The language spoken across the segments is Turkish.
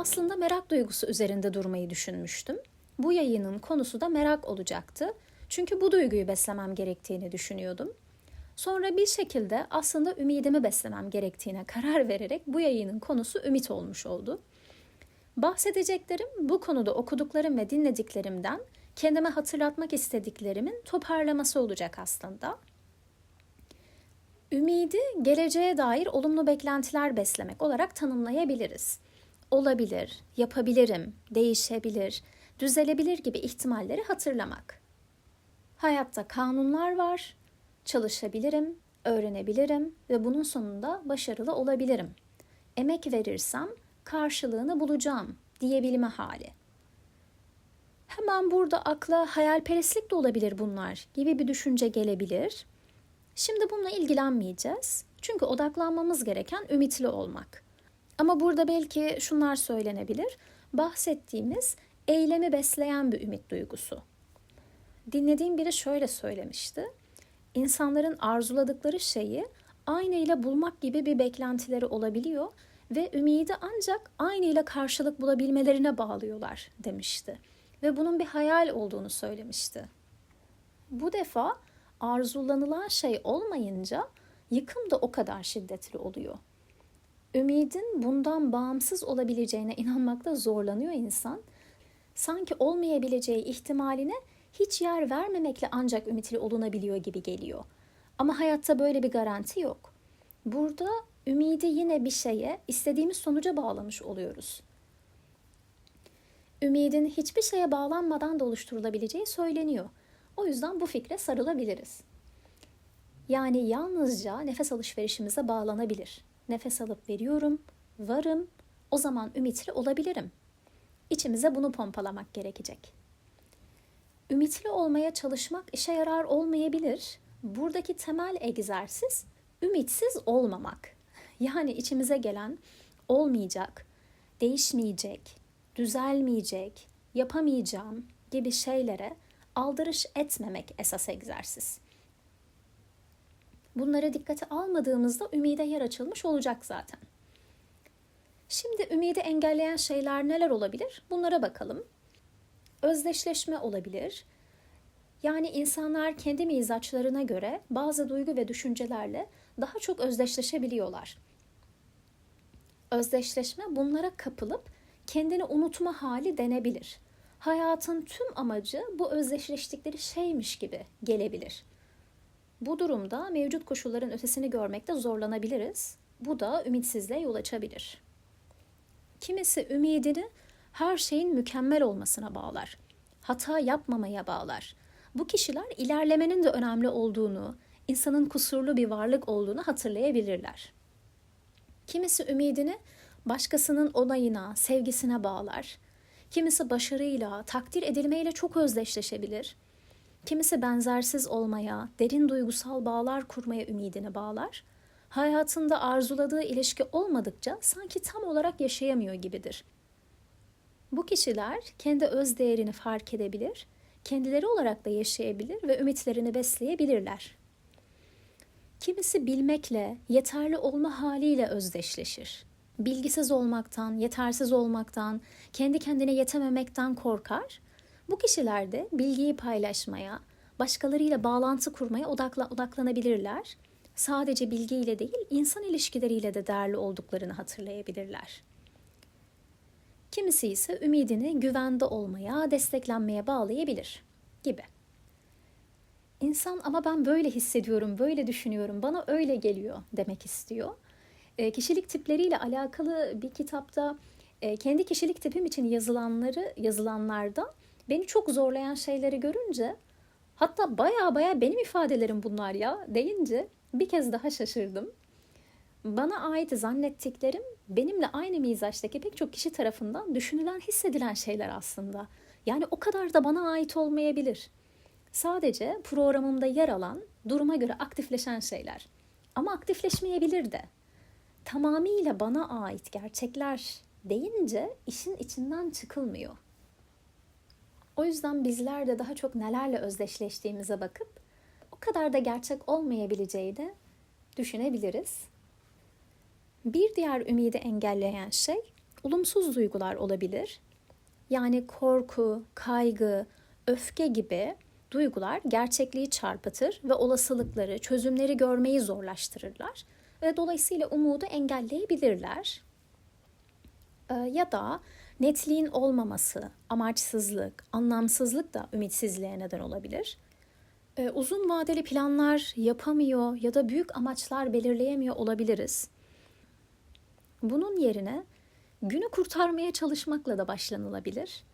aslında merak duygusu üzerinde durmayı düşünmüştüm. Bu yayının konusu da merak olacaktı. Çünkü bu duyguyu beslemem gerektiğini düşünüyordum. Sonra bir şekilde aslında ümidimi beslemem gerektiğine karar vererek bu yayının konusu ümit olmuş oldu. Bahsedeceklerim bu konuda okuduklarım ve dinlediklerimden kendime hatırlatmak istediklerimin toparlaması olacak aslında. Ümidi geleceğe dair olumlu beklentiler beslemek olarak tanımlayabiliriz. Olabilir, yapabilirim, değişebilir, düzelebilir gibi ihtimalleri hatırlamak. Hayatta kanunlar var, çalışabilirim, öğrenebilirim ve bunun sonunda başarılı olabilirim. Emek verirsem karşılığını bulacağım diyebilme hali. Hemen burada akla hayalperestlik de olabilir bunlar gibi bir düşünce gelebilir. Şimdi bununla ilgilenmeyeceğiz. Çünkü odaklanmamız gereken ümitli olmak. Ama burada belki şunlar söylenebilir. Bahsettiğimiz eylemi besleyen bir ümit duygusu. Dinlediğim biri şöyle söylemişti. İnsanların arzuladıkları şeyi aynı ile bulmak gibi bir beklentileri olabiliyor ve ümidi ancak aynı ile karşılık bulabilmelerine bağlıyorlar demişti. Ve bunun bir hayal olduğunu söylemişti. Bu defa arzulanılan şey olmayınca yıkım da o kadar şiddetli oluyor. Ümidin bundan bağımsız olabileceğine inanmakta zorlanıyor insan. Sanki olmayabileceği ihtimaline hiç yer vermemekle ancak ümitli olunabiliyor gibi geliyor. Ama hayatta böyle bir garanti yok. Burada ümidi yine bir şeye, istediğimiz sonuca bağlamış oluyoruz. Ümidin hiçbir şeye bağlanmadan da oluşturulabileceği söyleniyor. O yüzden bu fikre sarılabiliriz. Yani yalnızca nefes alışverişimize bağlanabilir. Nefes alıp veriyorum, varım, o zaman ümitli olabilirim. İçimize bunu pompalamak gerekecek. Ümitli olmaya çalışmak işe yarar olmayabilir. Buradaki temel egzersiz ümitsiz olmamak. Yani içimize gelen olmayacak, değişmeyecek, düzelmeyecek, yapamayacağım gibi şeylere aldırış etmemek esas egzersiz. Bunlara dikkate almadığımızda ümide yer açılmış olacak zaten. Şimdi ümidi engelleyen şeyler neler olabilir? Bunlara bakalım. Özdeşleşme olabilir. Yani insanlar kendi mizaçlarına göre bazı duygu ve düşüncelerle daha çok özdeşleşebiliyorlar. Özdeşleşme bunlara kapılıp kendini unutma hali denebilir. Hayatın tüm amacı bu özdeşleştikleri şeymiş gibi gelebilir. Bu durumda mevcut koşulların ötesini görmekte zorlanabiliriz. Bu da ümitsizliğe yol açabilir. Kimisi ümidini her şeyin mükemmel olmasına bağlar. Hata yapmamaya bağlar. Bu kişiler ilerlemenin de önemli olduğunu, insanın kusurlu bir varlık olduğunu hatırlayabilirler. Kimisi ümidini başkasının onayına, sevgisine bağlar. Kimisi başarıyla, takdir edilmeyle çok özdeşleşebilir. Kimisi benzersiz olmaya, derin duygusal bağlar kurmaya ümidini bağlar. Hayatında arzuladığı ilişki olmadıkça sanki tam olarak yaşayamıyor gibidir. Bu kişiler kendi öz değerini fark edebilir, kendileri olarak da yaşayabilir ve ümitlerini besleyebilirler. Kimisi bilmekle, yeterli olma haliyle özdeşleşir. Bilgisiz olmaktan, yetersiz olmaktan, kendi kendine yetememekten korkar. Bu kişiler de bilgiyi paylaşmaya, başkalarıyla bağlantı kurmaya odakla, odaklanabilirler. Sadece bilgiyle değil, insan ilişkileriyle de değerli olduklarını hatırlayabilirler. Kimisi ise ümidini güvende olmaya, desteklenmeye bağlayabilir gibi. İnsan ama ben böyle hissediyorum, böyle düşünüyorum, bana öyle geliyor demek istiyor. E, kişilik tipleriyle alakalı bir kitapta e, kendi kişilik tipim için yazılanları yazılanlarda beni çok zorlayan şeyleri görünce hatta baya baya benim ifadelerim bunlar ya deyince bir kez daha şaşırdım. Bana ait zannettiklerim benimle aynı mizaçtaki pek çok kişi tarafından düşünülen, hissedilen şeyler aslında. Yani o kadar da bana ait olmayabilir. Sadece programımda yer alan, duruma göre aktifleşen şeyler. Ama aktifleşmeyebilir de. Tamamıyla bana ait gerçekler deyince işin içinden çıkılmıyor. O yüzden bizler de daha çok nelerle özdeşleştiğimize bakıp o kadar da gerçek olmayabileceğini düşünebiliriz. Bir diğer ümidi engelleyen şey olumsuz duygular olabilir. Yani korku, kaygı, öfke gibi duygular gerçekliği çarpıtır ve olasılıkları, çözümleri görmeyi zorlaştırırlar ve dolayısıyla umudu engelleyebilirler. Ee, ya da netliğin olmaması, amaçsızlık, anlamsızlık da ümitsizliğe neden olabilir. Ee, uzun vadeli planlar yapamıyor ya da büyük amaçlar belirleyemiyor olabiliriz. Bunun yerine günü kurtarmaya çalışmakla da başlanılabilir.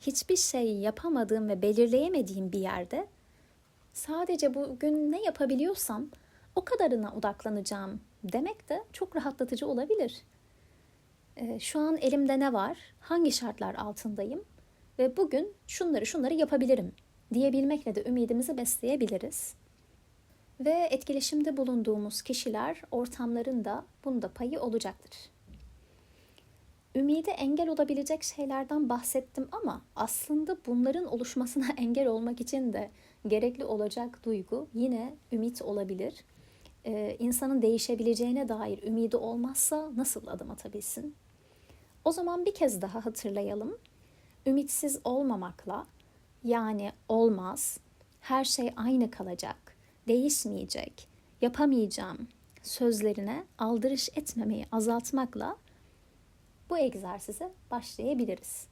Hiçbir şey yapamadığım ve belirleyemediğim bir yerde sadece bugün ne yapabiliyorsam o kadarına odaklanacağım demek de çok rahatlatıcı olabilir. Ee, şu an elimde ne var? Hangi şartlar altındayım? Ve bugün şunları şunları yapabilirim diyebilmekle de ümidimizi besleyebiliriz. Ve etkileşimde bulunduğumuz kişiler, ortamların da bunda payı olacaktır. Ümide engel olabilecek şeylerden bahsettim ama aslında bunların oluşmasına engel olmak için de gerekli olacak duygu yine ümit olabilir. Ee, insanın değişebileceğine dair ümidi olmazsa nasıl adım atabilsin? O zaman bir kez daha hatırlayalım. Ümitsiz olmamakla yani olmaz, her şey aynı kalacak, değişmeyecek, yapamayacağım sözlerine aldırış etmemeyi azaltmakla bu egzersize başlayabiliriz.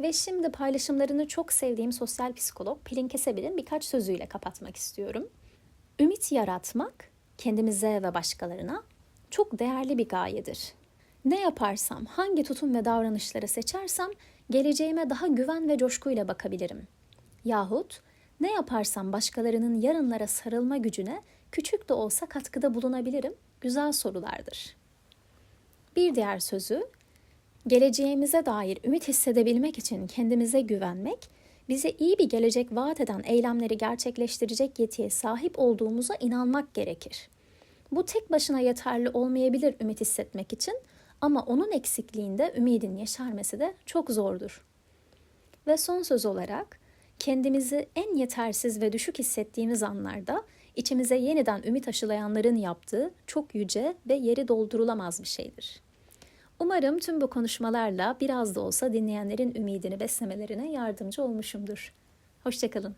Ve şimdi paylaşımlarını çok sevdiğim sosyal psikolog Pelin Kesebil'in birkaç sözüyle kapatmak istiyorum. Ümit yaratmak kendimize ve başkalarına çok değerli bir gayedir. Ne yaparsam, hangi tutum ve davranışları seçersem geleceğime daha güven ve coşkuyla bakabilirim. Yahut ne yaparsam başkalarının yarınlara sarılma gücüne küçük de olsa katkıda bulunabilirim. Güzel sorulardır. Bir diğer sözü, geleceğimize dair ümit hissedebilmek için kendimize güvenmek, bize iyi bir gelecek vaat eden eylemleri gerçekleştirecek yetiye sahip olduğumuza inanmak gerekir. Bu tek başına yeterli olmayabilir ümit hissetmek için ama onun eksikliğinde ümidin yeşermesi de çok zordur. Ve son söz olarak kendimizi en yetersiz ve düşük hissettiğimiz anlarda içimize yeniden ümit aşılayanların yaptığı çok yüce ve yeri doldurulamaz bir şeydir. Umarım tüm bu konuşmalarla biraz da olsa dinleyenlerin ümidini beslemelerine yardımcı olmuşumdur. Hoşçakalın.